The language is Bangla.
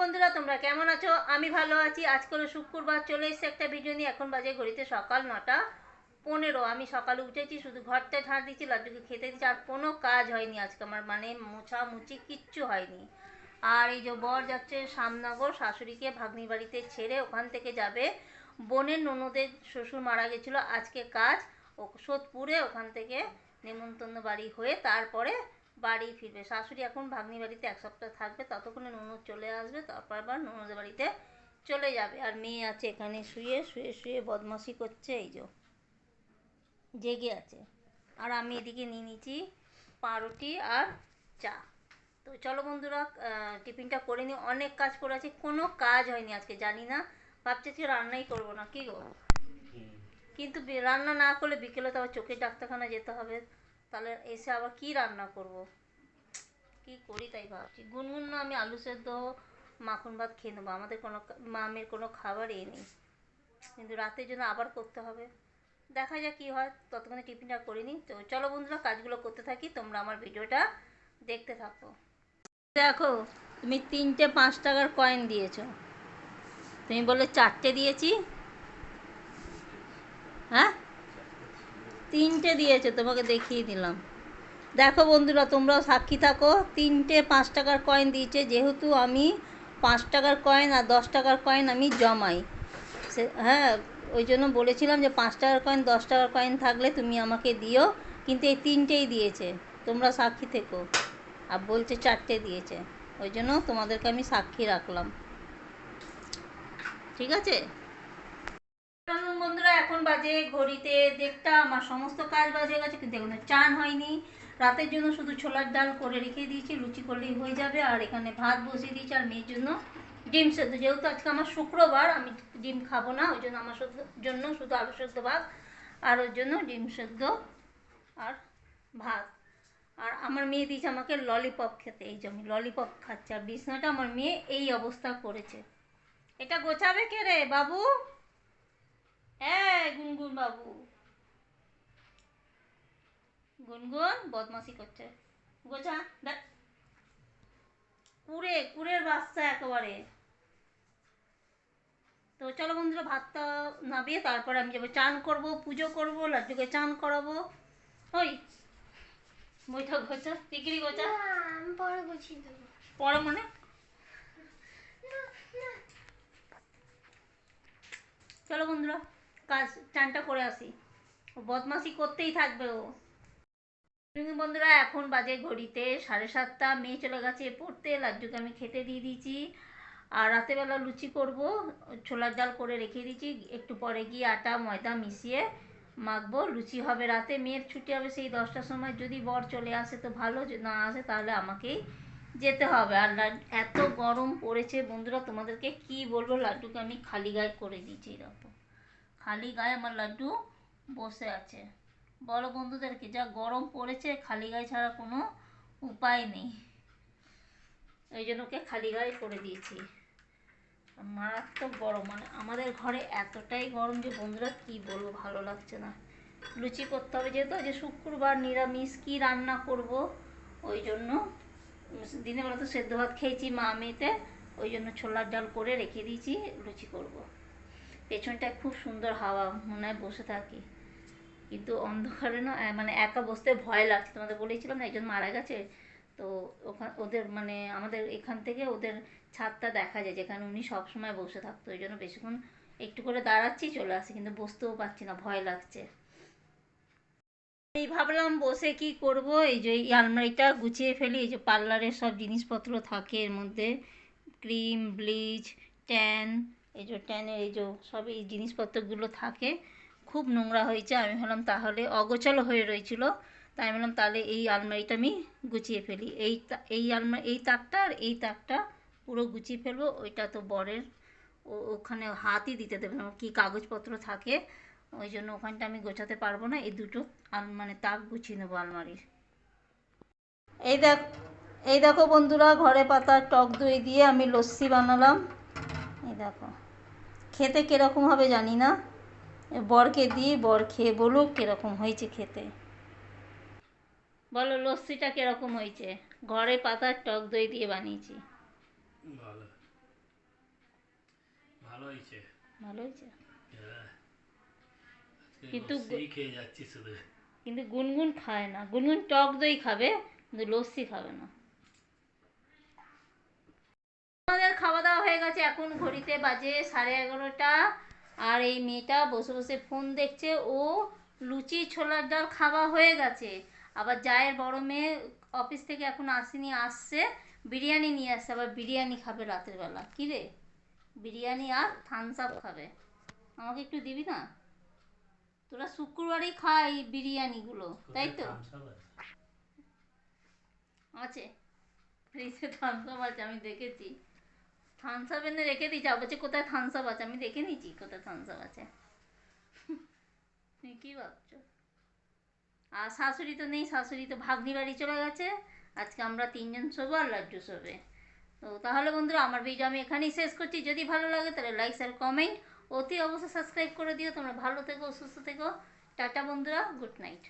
বন্ধুরা, তোমরা কেমন আছো? আমি ভালো আছি। আজ করে শুক্রবার, চলে এসেছে একটা ভিডিও নিয়ে। এখন বাজে ঘড়িতে সকাল নটা পনেরো। আমি সকালে উঠেছি, শুধু ঘরটা ঝাড় দিচ্ছি, লাড্ডুকে খেতে দিচ্ছি, আর কোনো কাজ হয়নি আজকে আমার মানে মোছা মুছি কিচ্ছু হয়নি। আর এই যে বর যাচ্ছে সামনগর শাশুড়িকে ভাগ্নি বাড়িতে ছেড়ে ওখান থেকে যাবে। বোনের ননদের শ্বশুর মারা গেছিল, আজকে কাজ। সোদপুরে ওখান থেকে নেমন্তন্ন বাড়ি হয়ে তারপরে বাড়ি ফিরবে। শাশুড়ি এখন ভাগ্নি বাড়িতে এক সপ্তাহ থাকবে ততক্ষণে ননদ চলে আসবে তারপর আবার ননদের বাড়িতে চলে যাবে। আর মেয়ে আছে এখানে শুয়ে শুয়ে শুয়ে বদমাশি করছে এই যে জেগে আছে। আর আমি এদিকে নিয়ে নিচ্ছি পাউরুটি আর চা। তো চলো বন্ধুরা টিফিনটা করে নিই। অনেক কাজ করে আছে কোনো কাজ হয়নি আজকে জানি না। ভাবছি আজকে রান্নাই করব না কি গো? কিন্তু রান্না না করলে বিকেলে তো আবার চোখের ডাক্তারখানা যেতে হবে। তাহলে এসে আবার কি রান্না করব? কি করি তাই ভাবছি। গুনগুন না আমি আলু সেদ্ধ, মাখন ভাত খেয়ে নেব। আমাদের কোনো মামের কোনো খাবারই নেই। কিন্তু রাতের জন্য আবার করতে হবে। দেখা যাক কী হয়। ততক্ষণে টিফিনটা করে নিই। তো চলো বন্ধুরা, কাজগুলো করতে থাকি। তোমরা আমার ভিডিওটা দেখতে থাকো। দেখো, তুমি তিনটে পাঁচ টাকার কয়েন দিয়েছ। তুমি বললে চারটে দিয়েছি হ্যাঁ তিনটে দিয়েছে, তোমাকে দেখিয়ে দিলাম। দেখো বন্ধুরা, তোমরাও সাক্ষী থাকো, তিনটে পাঁচ টাকার কয়েন দিয়েছে, যেহেতু আমি পাঁচ টাকার কয়েন আর দশ টাকার কয়েন আমি জমাই। সে হ্যাঁ ওই জন্য বলেছিলাম যে পাঁচ টাকার কয়েন দশ টাকার কয়েন থাকলে তুমি আমাকে দিও, কিন্তু এই তিনটেই দিয়েছে, তোমরা সাক্ষী থেকো। আর বলছে চারটে দিয়েছে, ওই জন্য তোমাদেরকে আমি সাক্ষী রাখলাম। ঠিক আছে? এখন বাজে, ঘড়িতে দেখটা আমার সমস্ত কাজ বাজে গেছে, কিন্তু এখনও চান হয়নি। রাতের জন্য শুধু ছোলার ডাল করে রেখে দিয়েছি, লুচি করলেই হয়ে যাবে, আর এখানে ভাত বসিয়ে দিয়েছি আর মেয়ের জন্য ডিম সেদ্ধ। যেহেতু আজকে আমার শুক্রবার, আমি ডিম খাব না, ওই জন্য আমার জন্য শুধু আলু সেদ্ধ ভাত, আর ওর জন্য ডিম সেদ্ধ আর ভাত। আর আমার মেয়ে দিয়েছে আমাকে ললিপপ খেতে, এই আমি ললিপপ খাচ্ছি, আর বিছনাটা আমার মেয়ে এই অবস্থা করেছে। এটা গোছাবে কে রে, বাবু? হ্যাঁ গুনগুন বাবু। গুনগুন বদমাসি করছে। গোছা দেখ। কুড়ে কুড়ের বাচ্চা একেবারে। তো চলো বন্ধুরা ভাতটা নামিয়ে তারপরে আমি যাব। চান করব পুজো করব লাড্ডুকে চান করাবো। ওই বইটা গোছা টিকিরি গোছা। পরে গুছিয়ে দেবো। পরে মনে? চলো বন্ধুরা। কাজ, চানটা করে আসি। বদমাসি করতেই থাকবে ও। বন্ধুরা, এখন বাজে ঘড়িতে সাড়ে সাতটা। মেয়ে চলে গেছে পড়তে, লাড্ডুকে আমি খেতে দিয়ে দিয়েছি। আর রাতেবেলা লুচি করব, ছোলার ডাল করে রেখে দিয়েছি। একটু পরে গিয়ে আটা, ময়দা মিশিয়ে মাখবো। লুচি হবে রাতে, মেয়ের ছুটি হবে সেই দশটার সময়। যদি বর চলে আসে তো ভালো না আসে তাহলে আমাকেই যেতে হবে। আর এত গরম পড়েছে বন্ধুরা, তোমাদেরকে কি বলব? লাড্ডুকে আমি খালি গায়ে করে দিয়েছি এরকম। খালি গায়ে আমার লাড্ডু বসে আছে। বলো বন্ধুদেরকে যা গরম পড়েছে, খালি গায়ে ছাড়া কোনো উপায় নেই। এই জন্য ওকে খালি গায়ে করে দিয়েছি। মারাত্মক গরম মানে আমাদের ঘরে এতটাই গরম যে বন্ধুরা কি বলব, ভালো লাগছে না। লুচি করতে হবে যেহেতু, যে শুক্রবার নিরামিষ কি রান্না করব, ওই জন্য দিনের বেলা তো সেদ্ধ ভাত খেয়েছি মা মেয়েতে, ওই জন্য ছোলার ডাল করে রেখে দিয়েছি, লুচি করব। পেছনটায় খুব সুন্দর হাওয়া, মনে হয় বসে থাকি। কিন্তু অন্ধকারে না মানে একা বসতে ভয় লাগছে। তোমাদের বলেছিলাম না, একজন মারা গেছে। তো ওখান, ওদের মানে আমাদের এখান থেকে ওদের ছাদটা দেখা যায়, যেখানে উনি সবসময় বসে থাকতো। ওই জন্য বেশিক্ষণ একটু করে দাঁড়াচ্ছি, চলে আসি। কিন্তু বসতেও পারছি না, ভয় লাগছে। এই ভাবলাম বসে কি করব? এই যে আলমারিটা গুছিয়ে ফেলি, এই যে পার্লারের সব জিনিসপত্র থাকে এর মধ্যে। ক্রিম, ব্লিচ ট্যান এই যে ট্যানের এই যে সব এই জিনিসপত্রগুলো থাকে, খুব নোংরা হয়েছে। আমি ভাবলাম তাহলে অগোছালো হয়ে রয়েছিল। তাই আমি বললাম তাহলে এই আলমারিটা আমি গুছিয়ে ফেলি। এই এই আলমারি, এই তাকটা আর এই তাকটা পুরো গুছিয়ে ফেলব। ওইটা তো বরের ওখানে হাতই দিতে দেবে না। কী কাগজপত্র থাকে, ওই জন্য ওখানটা আমি গোছাতে পারব না। এই দুটো আল মানে তাক গুছিয়ে নেব আলমারির। এই দেখ, এই দেখো বন্ধুরা, ঘরে পাতা টক দই দিয়ে আমি লস্যি বানালাম। এই দেখো। খেতে কীরকম হবে জানি না। বরকে দিয়ে বর খেয়ে বলুক কীরকম হয়েছে খেতে। বলো লস্যিটা কীরকম হয়েছে? ঘরে পাতার টক দই দিয়ে বানিয়েছি। ভালো। ভালো হয়েছে। ভালো হয়েছে? হ্যাঁ। কিন্তু- খেয়ে যাচ্ছি শুধু। কিন্তু গুনগুন খায় না। গুনগুন টক দই খাবে কিন্তু লস্যি খাবে না আমাদের খাওয়া দাওয়া হয়ে গেছে। এখন ঘড়িতে বাজে সাড়ে এগারোটা। আর এই মেয়েটা বসে বসে ফোন দেখছে। ও লুচি ছোলার ডাল খাওয়া হয়ে গেছে। আবার জায়ের বড় মেয়ে অফিস থেকে এখন আসেনি আসছে। বিরিয়ানি নিয়ে আসছে। আবার বিরিয়ানি খাবে রাতের বেলা। কী রে? বিরিয়ানি আর থামস আপ খাবে। আমাকে একটু দিবি না? তোরা শুক্রবারই খাই বিরিয়ানিগুলো তাই তো? আছে? আছে। ফ্রিজে থামস আপ আছে আমি দেখেছি। থামস আপ এনে রেখে দিয়েছি। আবার বলছে কোথায় থামস আপ আছে? আমি দেখে নিয়েছি কোথায় থামস আপ আছে। তুমি কী ভাবছ? আর শাশুড়ি তো নেই, শাশুড়ি তো ভাগ্নি বাড়ি চলে গেছে। আজকে আমরা তিনজন শোবো আর লাড্ডু শোবে। তো তাহলে বন্ধুরা, আমার ভিডিও আমি এখানেই শেষ করছি। যদি ভালো লাগে তাহলে লাইক শেয়ার কমেন্ট অতি অবশ্যই সাবস্ক্রাইব করে দিও। তোমরা ভালো থেকো, সুস্থ থেকো। টাটা বন্ধুরা গুড নাইট